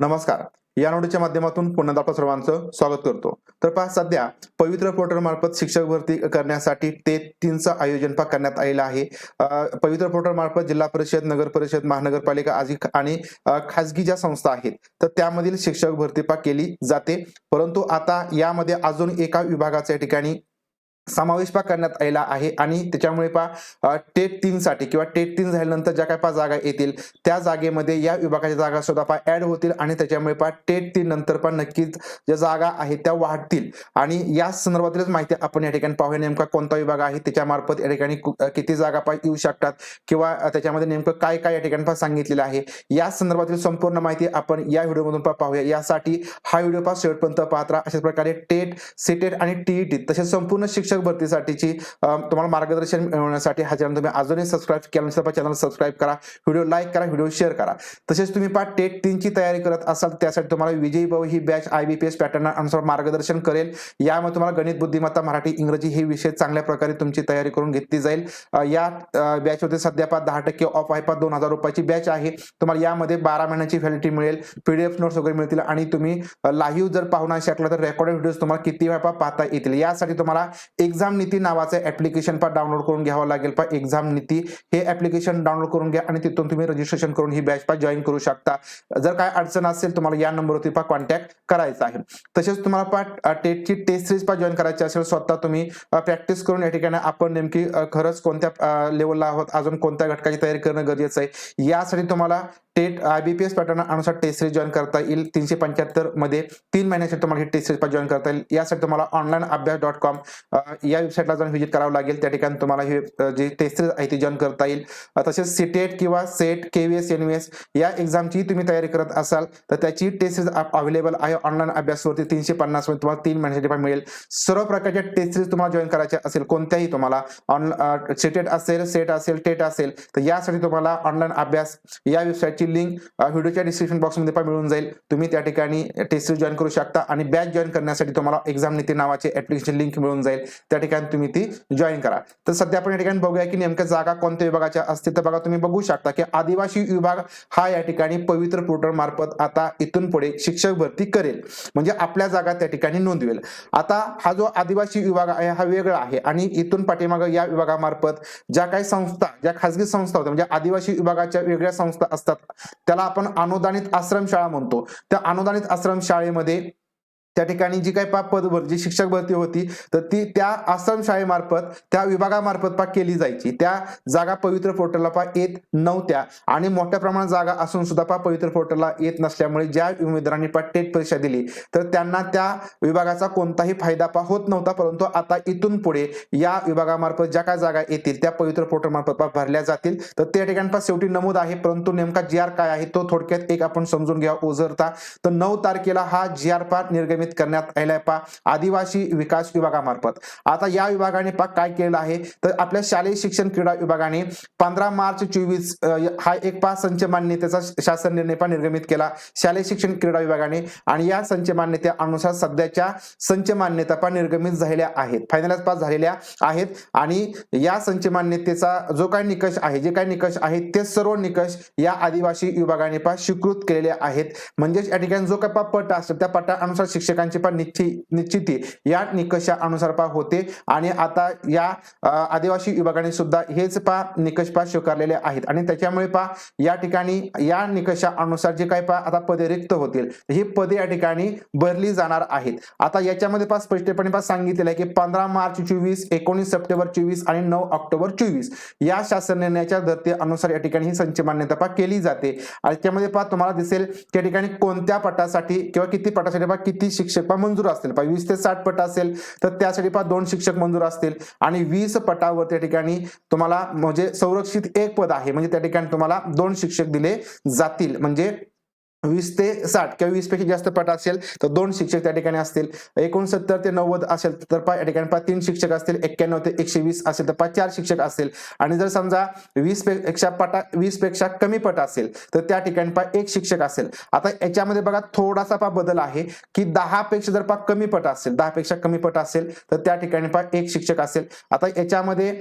नमस्कार. या नोटीच्या माध्यमातून पुन्हा आपल्या सर्वांचं स्वागत करतो. तर पहा सध्या पवित्र पोर्टल मार्फत शिक्षक भरती करण्यासाठी ते तीनचं आयोजन करण्यात आलेलं आहे. पवित्र पोर्टल मार्फत जिल्हा परिषद नगर परिषद महानगरपालिका आजी आणि खासगी खाजगी ज्या संस्था आहेत तर त्यामधील शिक्षक भरती पा केली जाते. परंतु आता यामध्ये अजून एका विभागाच्या ठिकाणी समावेश पा करण्यात आलेला आहे. आणि त्याच्यामुळे पा टेट तीनसाठी किंवा टेट तीन झाल्यानंतर ज्या काय पा जागा येतील त्या जागेमध्ये या विभागाच्या जागा सुद्धा पा ऍड होतील आणि त्याच्यामुळे पा टेट तीन नंतर पण नक्कीच ज्या जागा आहेत त्या वाढतील. आणि या संदर्भातीलच माहिती आपण या ठिकाणी पाहूया. नेमका कोणता विभाग आहे? त्याच्यामार्फत या ठिकाणी किती जागा पा येऊ शकतात? किंवा त्याच्यामध्ये नेमकं काय काय या ठिकाणी पा सांगितलेलं आहे? या संदर्भातील संपूर्ण माहिती आपण या व्हिडिओमधून पा पाहूया. यासाठी हा व्हिडिओ पा शेवटपर्यंत पाहत राहा. अशाच प्रकारे टेट सीटेट आणि टीईटी तसेच संपूर्ण शिक्षक भरतीसाठीची तुम्हाला मार्गदर्शन मिळवण्यासाठी हा चॅनल तुम्ही अजूनही सबस्क्राईब केला नसेल चॅनल सबस्क्राईब करा व्हिडिओ लाईक करा व्हिडिओ शेअर करा. तसेच तुम्ही पहा टेट तीनची तयारी करत असाल त्यासाठी तुम्हाला विजयी भाऊ ही batch I B P S pattern अनुसार मार्गदर्शन करेल. यामध्ये तुम्हाला गणित बुद्धिमत्ता मराठी इंग्रजी हे विषय चांगल्या प्रकारे तुमची तयारी करून घेतली जाईल. या बॅचमध्ये सध्या पाच दहा टक्के ऑफ आहे पाच दोन हजार रुपयाची बॅच आहे. तुम्हाला यामध्ये बारा महिन्याची व्हॅलिटी मिळेल पीडीएफ नोट्स वगैरे मिळतील आणि तुम्ही लाईव्ह जर पाहू नाही शकला तर रेकॉर्डेड व्हिडिओ तुम्हाला किती वेळा पाहता येतील. यासाठी तुम्हाला एक्झाम नीती नावाचं ऍप्लिकेशन पण डाउनलोड करून घ्यावं लागेल पण एक्झाम नीती हे ऍप्लिकेशन डाउनलोड करून घ्या आणि तिथून तुम्ही रजिस्ट्रेशन करून ही बॅच पा जॉईन करू शकता. जर काय अडचण असेल तुम्हाला या नंबरवरती पा कॉन्टॅक्ट करायचा आहे. तसेच तुम्हाला पा टेटची टेस्ट सिरीज पा जॉईन करायची असेल स्वतः तुम्ही प्रॅक्टिस करून या ठिकाणी आपण नेमकी खरंच कोणत्या लेवलला आहोत अजून कोणत्या घटकाची तयारी करणं गरजेचं आहे? यासाठी तुम्हाला टेट आयबीपीएस पॅटर्न अनुसार टेस्ट सिरीज जॉईन करता येईल. तीनशे पंच्याहत्तरमध्ये तीन महिन्यासाठी तुम्हाला ही टेस्ट सिरीज जॉईन करता येईल. यासाठी तुम्हाला ऑनलाईन अभ्यास डॉट कॉम या वेबसाईटला जाऊन व्हिजिट करावं लागेल. त्या ठिकाणी तुम्हाला ही जी टेस्ट सिरीज आहे ती जॉईन करता येईल. तसेच सीटेट किंवा SET K V S N V S या एक्झामची तुम्ही तयारी करत असाल तर त्याची टेस्ट सिरीज अवेलेबल आहे ऑनलाईन अभ्यासवरती. तीनशे पन्नासमध्ये तुम्हाला तीन महिन्यासाठी पण मिळेल. सर्व प्रकारच्या टेस्ट सिरीज तुम्हाला जॉईन करायच्या असेल कोणत्याही तुम्हाला ऑन सीटेट असेल सेट असेल टेट असेल तर यासाठी तुम्हाला ऑनलाईन अभ्यास या वेबसाईटची लिंक व्हिडिओच्या डिस्क्रिप्शन बॉक्समध्ये पण मिळून जाईल. तुम्ही त्या ठिकाणी टेस्ट जॉईन करू शकता आणि बॅच जॉईन करण्यासाठी तुम्हाला एक्झाम नीती नावाचे ऍप्लिकेशन लिंक मिळून जाईल. त्या ठिकाणी तुम्ही ती जॉईन करा. तर सध्या आपण या ठिकाणी बघूया की नेमक्या जागा कोणत्या विभागाच्या असतील तर बघा. तुम्ही बघू शकता की आदिवासी विभाग हा या ठिकाणी पवित्र पोर्टल मार्फत आता इथून पुढे शिक्षक भरती करेल. म्हणजे आपल्या जागा त्या ठिकाणी नोंदवेल. आता हा जो आदिवासी विभाग आहे हा वेगळा आहे आणि इथून पाठीमागं या विभागामार्फत ज्या काही संस्था ज्या खासगी संस्था होत्या म्हणजे आदिवासी विभागाच्या वेगळ्या संस्था असतात त्याला आपण अनुदानित आश्रमशाळा म्हणतो. त्या अनुदानित आश्रमशाळेमध्ये त्या ठिकाणी जी काही पा पदभर जी शिक्षक भरती होती तर ती त्या आश्रमशाळेमार्फत त्या विभागामार्फत पा केली जायची. त्या जागा पवित्र पोर्टलला पा येत नव्हत्या आणि मोठ्या प्रमाणात जागा असून सुद्धा पा पवित्र पोर्टलला येत नसल्यामुळे ज्या उमेदवारांनी पा टेट परीक्षा दिली तर त्यांना त्या विभागाचा कोणताही फायदा पा होत नव्हता. परंतु आता इथून पुढे या विभागामार्फत ज्या काय जागा येतील त्या पवित्र पोर्टलमार्फत पा भरल्या जातील. तर त्या ठिकाणी पा शेवटी नमूद आहे. परंतु नेमका जी आर काय आहे तो थोडक्यात एक आपण समजून घ्या ओझरता. तर नऊ तारखेला हा जी आर पा निर्गमित करण्यात आलाय पा आदिवासी विकास विभागामार्फत. आता या विभागाने पा काय केलेलं आहे? तर आपल्या शालेय शिक्षण क्रीडा विभागाने पंधरा मार्च चोवीस हा एक पा संच मान्यतेचा शासन निर्णय पा निर्गमित केला. शालेय शिक्षण क्रीडा विभागाने आणि या संच मान्यते अनुसार सध्याच्या संच मान्यता पा निर्गमित झालेल्या आहेत. फायनलाइज पास झालेल्या आहेत. आणि या संच मान्यतेचा जो काही निकष आहे जे काही निकष आहेत ते सर्व निकष या आदिवासी विभागाने पा स्वीकृत केलेले आहेत. म्हणजेच या ठिकाणी जो काही पट असतो त्या पटानुसार शिक्षक शिक्षकांची पण निश्चित निश्चिती या निकषानुसार पा होते. आणि आता या आदिवासी विभागाने सुद्धा हेच पा निकष पा स्वीकारलेले आहेत. आणि त्याच्यामुळे पा या ठिकाणी या निकषानुसार जे काही पा आता पदे रिक्त होतील. ही पदे या ठिकाणी भरली जाणार आहेत. आता याच्यामध्ये पा स्पष्टपणे पा सांगितलेलं आहे की पंधरा मार्च चोवीस एकोणीस सप्टेंबर चोवीस आणि नऊ ऑक्टोबर चोवीस या शासन निर्णयाच्या धर्ती अनुसार या ठिकाणी ही संच मान्यता पा केली जाते. आणि त्यामध्ये पा तुम्हाला दिसेल त्या ठिकाणी कोणत्या पटासाठी किंवा किती पटासाठी पा किती शिक्षक पा मंजूर असतील. पा वीस ते साठ पट असेल तर त्यासाठी पा दोन शिक्षक मंजूर असतील. आणि वीस पटावर त्या ठिकाणी तुम्हाला म्हणजे संरक्षित एक पद आहे. म्हणजे त्या ठिकाणी तुम्हाला दोन शिक्षक दिले जातील. म्हणजे वीस ते साठ किंवा वीसपेक्षा जास्त पट असेल तर दोन शिक्षक त्या ठिकाणी असतील. एकोणसत्तर ते नव्वद असेल तर या ठिकाणी पाच तीन शिक्षक असतील एक्क्याण्णव ते एकशे वीस असेल तर पाच चार शिक्षक असतील. आणि जर समजा वीसपेक्षा पटा वीसपेक्षा कमी पट असेल तर त्या ठिकाणी पा एक शिक्षक असेल. आता याच्यामध्ये बघा थोडासा पा बदल आहे की दहा पेक्षा जर पा कमी पट असेल दहा पेक्षा कमी पट असेल तर त्या ठिकाणी पा एक शिक्षक असेल. आता याच्यामध्ये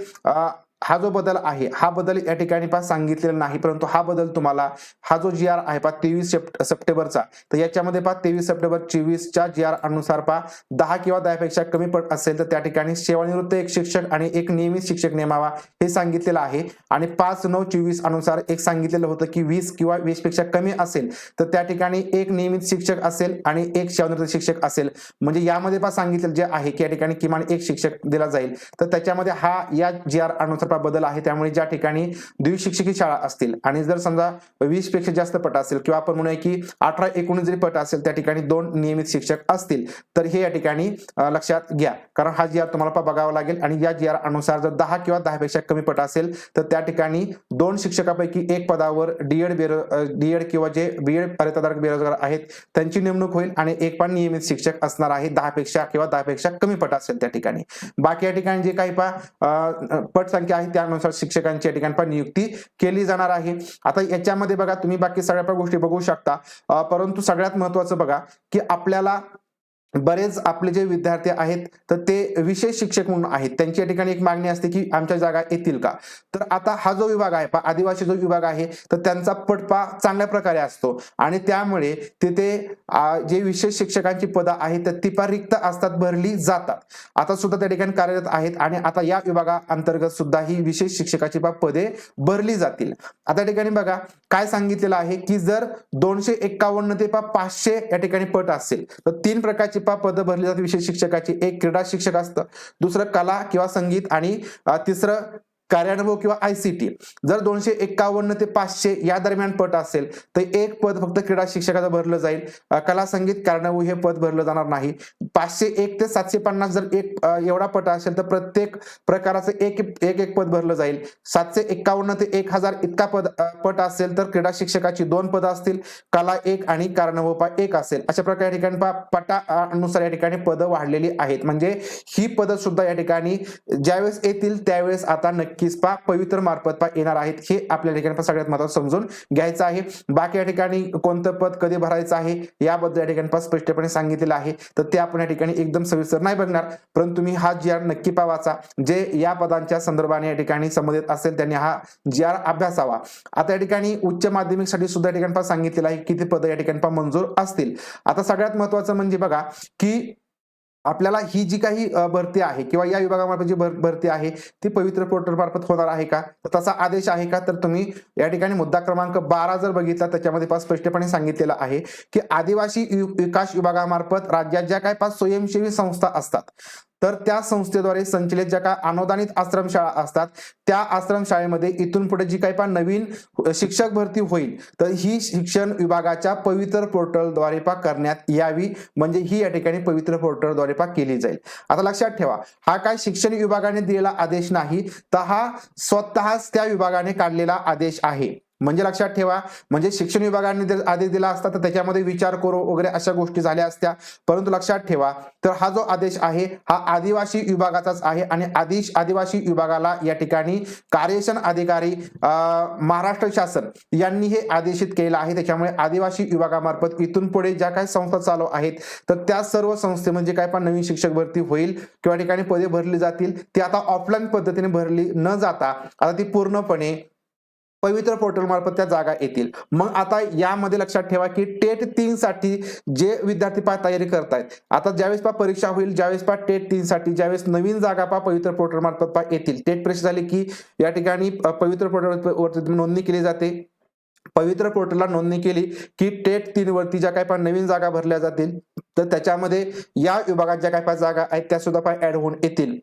हा जो बदल आहे हा बदल या ठिकाणी पहा सांगितलेला नाही परंतु हा बदल तुम्हाला हा जो जी आर आहे पहा तेवीस सप्टेंबरचा. तर याच्यामध्ये पहा तेवीस सप्टेंबर चोवीसच्या जी आर अनुसार पहा दहा किंवा दहापेक्षा कमी पट असेल तर त्या ठिकाणी सेवानिवृत्त एक शिक्षक आणि एक नियमित शिक्षक नेमावा हे सांगितलेलं आहे. आणि पाच नऊ चोवीस अनुसार एक सांगितलेलं होतं की वीस किंवा वीसपेक्षा कमी असेल तर त्या ठिकाणी एक नियमित शिक्षक असेल आणि एक सेवानिवृत्त शिक्षक असेल. म्हणजे यामध्ये पहा सांगितलेलं जे आहे की या ठिकाणी किमान एक शिक्षक दिला जाईल. तर त्याच्यामध्ये हा या जी आर अनुसार पहा बदल आहे त्यामुळे ज्या ठिकाणी द्विशिक्षकी शाळा असतील आणि जर समजा वीसपेक्षा जास्त पट असेल किंवा आपण म्हणूया की अठरा एकोणीस जरी पट असेल त्या ठिकाणी दोन नियमित शिक्षक असतील तर हे या ठिकाणी लक्षात घ्या. कारण हा जी आर तुम्हाला बघावा लागेल आणि या जी आर अनुसार जर दहा किंवा दहा पेक्षा कमी पट असेल तर त्या ठिकाणी दोन शिक्षकापैकी एक पदावर डीएड बेरो डीएड किंवा जे बीएड अर्हताधारक बेरोजगार आहेत त्यांची नेमणूक होईल आणि एक पण नियमित शिक्षक असणार आहे दहा पेक्षा किंवा दहा पेक्षा कमी पट असेल त्या ठिकाणी. बाकी या ठिकाणी जे काही पहा अं, पट संख्या आहे त्यानुसार शिक्षकांची या ठिकाणी पण नियुक्ती केली जाणार आहे. आता याच्यामध्ये बघा तुम्ही बाकी सगळ्या पण गोष्टी बघू शकता. परंतु सगळ्यात महत्वाचं बघा की आपल्याला बरेच आपले जे विद्यार्थी आहेत तर ते विशेष शिक्षक म्हणून आहेत. त्यांची या ठिकाणी एक मागणी असते की आमच्या जागा येतील का? तर आता हा जो विभाग आहे पा आदिवासी जो विभाग आहे तर त्यांचा पटपा चांगल्या प्रकारे असतो. आणि त्यामुळे तिथे जे विशेष शिक्षकांची पदं आहेत तर ती पण रिक्त असतात भरली जातात. आता सुद्धा त्या ठिकाणी कार्यरत आहेत आणि आता या विभागा अंतर्गत सुद्धा ही विशेष शिक्षकाची पदे भरली जातील. आता ठिकाणी बघा काय सांगितलेलं आहे की जर दोनशे एक्कावन्न ते पा पाचशे या ठिकाणी पट असेल तर तीन प्रकारची पा पदं भरली जातात. विशेष शिक्षकाची एक क्रीडा शिक्षक असतं दुसरं कला किंवा संगीत आणि तिसरं कार्यानुभव किंवा आय सी टी जर दोनशे एक्कावन्न ते पाचशे या दरम्यान पट असेल तर एक पद फक्त क्रीडा शिक्षकाचं भरलं जाईल. कला संगीत कार्यानुभव हे पद भरलं जाणार नाही. पाचशे एक ते सातशे पन्नास जर एक एवढा पट असेल तर प्रत्येक प्रकाराचं एक एक एक पद भरलं जाईल. सातशे एक्कावन्न ते एक हजार इतका पद पट असेल तर क्रीडा शिक्षकाची दोन पदं असतील. कला एक आणि कार्यानुभव एक असेल. अशा प्रकारे या ठिकाणी पटानुसार या ठिकाणी पदं वाढलेली आहेत. म्हणजे ही पदं सुद्धा या ठिकाणी ज्यावेळेस येतील त्यावेळेस आता नक्की नक्कीच पा पवित्र मार्फत पा येणार आहेत. हे आपल्या ठिकाणी सगळ्यात महत्वाचं समजून घ्यायचं आहे. बाकी या ठिकाणी कोणतं पद कधी भरायचं आहे याबद्दल या ठिकाणी स्पष्टपणे सांगितलेलं आहे. तर ते आपण या ठिकाणी एकदम सविस्तर नाही बघणार परंतु तुम्ही हा जी आर नक्की पा वाचा. जे या पदांच्या संदर्भाने या ठिकाणी संबंधित असेल त्यांनी हा जी आर अभ्यासावा. आता या ठिकाणी उच्च माध्यमिकसाठी सुद्धा या ठिकाणी सांगितलेलं आहे किती पद या ठिकाणी मंजूर असतील. आता सगळ्यात महत्वाचं म्हणजे बघा की आपल्याला ही जी काही भरती आहे किंवा या विभागामार्फत जी भरती आहे ती पवित्र पोर्टल मार्फत होणार आहे का? तर तसा आदेश आहे का? तर तुम्ही या ठिकाणी मुद्दा क्रमांक बारा जर बघितला त्याच्यामध्ये पाच स्पष्टपणे सांगितलेलं आहे की आदिवासी विकास विभागामार्फत राज्यात ज्या काही पाच स्वयंसेवी संस्था असतात तर त्या संस्थेद्वारे संचलित ज्या काय अनुदानित आश्रमशाळा असतात त्या आश्रमशाळेमध्ये इथून पुढे जी काही पण नवीन शिक्षक भरती होईल तर ही शिक्षण विभागाच्या पवित्र पोर्टलद्वारे पा करण्यात यावी. म्हणजे ही या ठिकाणी पवित्र पोर्टलद्वारे पा केली जाईल. आता लक्षात ठेवा हा काय शिक्षण विभागाने दिलेला आदेश नाही तर हा स्वतःच त्या विभागाने काढलेला आदेश आहे. म्हणजे लक्षात ठेवा. म्हणजे शिक्षण विभागाने जर आदेश दिला असता तर त्याच्यामध्ये विचार करू वगैरे अशा गोष्टी झाल्या असत्या. परंतु लक्षात ठेवा तर हा जो आदेश आहे हा आदिवासी विभागाचाच आहे आणि आदेश आदिवासी विभागाला या ठिकाणी कार्यक्षण अधिकारी महाराष्ट्र शासन यांनी हे आदेशित केलं आहे. त्याच्यामुळे आदिवासी विभागामार्फत इथून पुढे ज्या काही संस्था चालू आहेत तर त्या सर्व संस्थे म्हणजे काय पण नवीन शिक्षक भरती होईल किंवा ठिकाणी पदे भरली जातील ती आता ऑफलाईन पद्धतीने भरली न जाता आता ती पूर्णपणे पवित्र पोर्टलमार्फत त्या जागा येतील. मग आता यामध्ये लक्षात ठेवा की टेट तीन साठी जे विद्यार्थी पा तयारी करतायत आता ज्यावेळेस पा परीक्षा होईल ज्यावेळेस पा टेट तीन साठी ज्यावेळेस नवीन जागा पा पवित्र पोर्टलमार्फत पा येतील. टेट परीक्षा झाली की या ठिकाणी पवित्र पोर्टल वरती नोंदणी केली जाते. पवित्र पोर्टलला नोंदणी केली की टेट तीन वरती ज्या काही पण नवीन जागा भरल्या जातील तर त्याच्यामध्ये या विभागात ज्या काही पाच जागा आहेत त्या सुद्धा पाय ऍड होऊन येतील.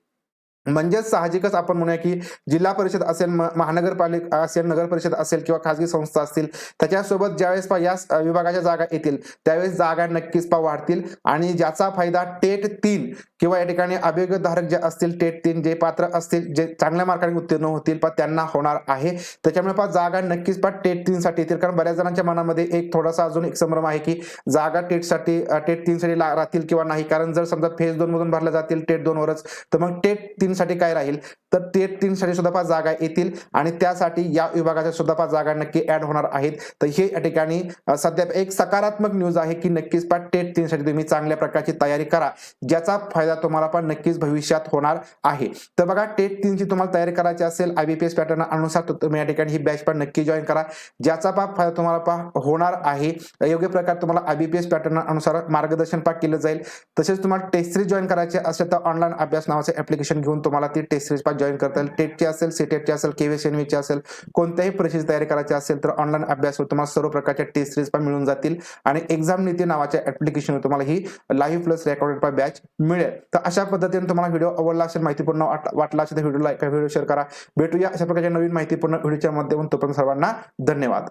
म्हणजेच साहजिकच आपण म्हणूया की जिल्हा परिषद असेल म- महानगरपालिका असेल नगर परिषद असेल किंवा खासगी संस्था असतील त्याच्यासोबत ज्यावेळेस पा या विभागाच्या जागा येतील त्यावेळेस जागा नक्कीच पा वाढतील. आणि ज्याचा फायदा टेट तीन किंवा या ठिकाणी अभियोगधारक जे असतील टेट तीन जे पात्र असतील जे चांगल्या मार्काने उत्तीर्ण होतील पा त्यांना होणार आहे. त्याच्यामुळे पा जागा नक्कीच पा टेट तीन साठी येतील. कारण बऱ्याच जणांच्या मनामध्ये एक थोडासा अजून एक संभ्रम आहे की जागा टेटसाठी टेट तीन साठी राहतील किंवा नाही. कारण जर समजा फेज दोन मधून भरल्या जातील टेट दोन वरच तर मग टेट तीन साठी काय राहील? तर टेट तीनसाठी सुद्धा पाच जागा येतील आणि त्यासाठी या विभागाच्या सुद्धा पाच जागा नक्की ऍड होणार आहेत. तर हे या ठिकाणी सध्या एक सकारात्मक न्यूज आहे की नक्कीच पण टेट तीनसाठी तुम्ही चांगल्या प्रकारची तयारी करा. ज्याचा फायदा तुम्हाला पण नक्कीच भविष्यात होणार आहे. तर बघा टेट तीनची तुम्हाला तयारी करायची असेल आयबीपीएस पॅटर्न अनुसार तुम्ही या ठिकाणी ही बॅच पण नक्की जॉईन करा. ज्याचा पा फायदा तुम्हाला पा होणार आहे. योग्य प्रकारे तुम्हाला आयबीपीएस पॅटर्न अनुसार मार्गदर्शन पा केलं जाईल. तसेच तुम्हाला टेस्ट थ्री जॉईन करायचे असेल तर ऑनलाईन अभ्यास नावाचं ऍप्लिकेशन घेऊन तुम्हाला ती टेस्ट सिरीज पास जॉईन करता येईल. टेटची असेल सीटेटची असेल केव्हीएसएनवीची असेल कोणत्याही परीक्षेची तयारी करायची असेल तर ऑनलाईन अभ्यासवर तुम्हाला सर्व प्रकारच्या टेस्ट सिरीज पण मिळून जातील. आणि एक्झाम नीती नावाच्या ऍप्लिकेशनवर तुम्हाला ही लाईव्ह प्लस रेकॉर्डेड बॅच मिळेल. तर अशा पद्धतीने तुम्हाला व्हिडिओ आवडला असेल माहितीपूर्ण वाटला असेल तर व्हिडिओ लाईक व्हिडिओ शेअर करा. भेटूया अशा प्रकारच्या नवीन माहितीपूर्ण व्हिडिओच्या माध्यमातून. तोपर्यंत सर्वांना धन्यवाद.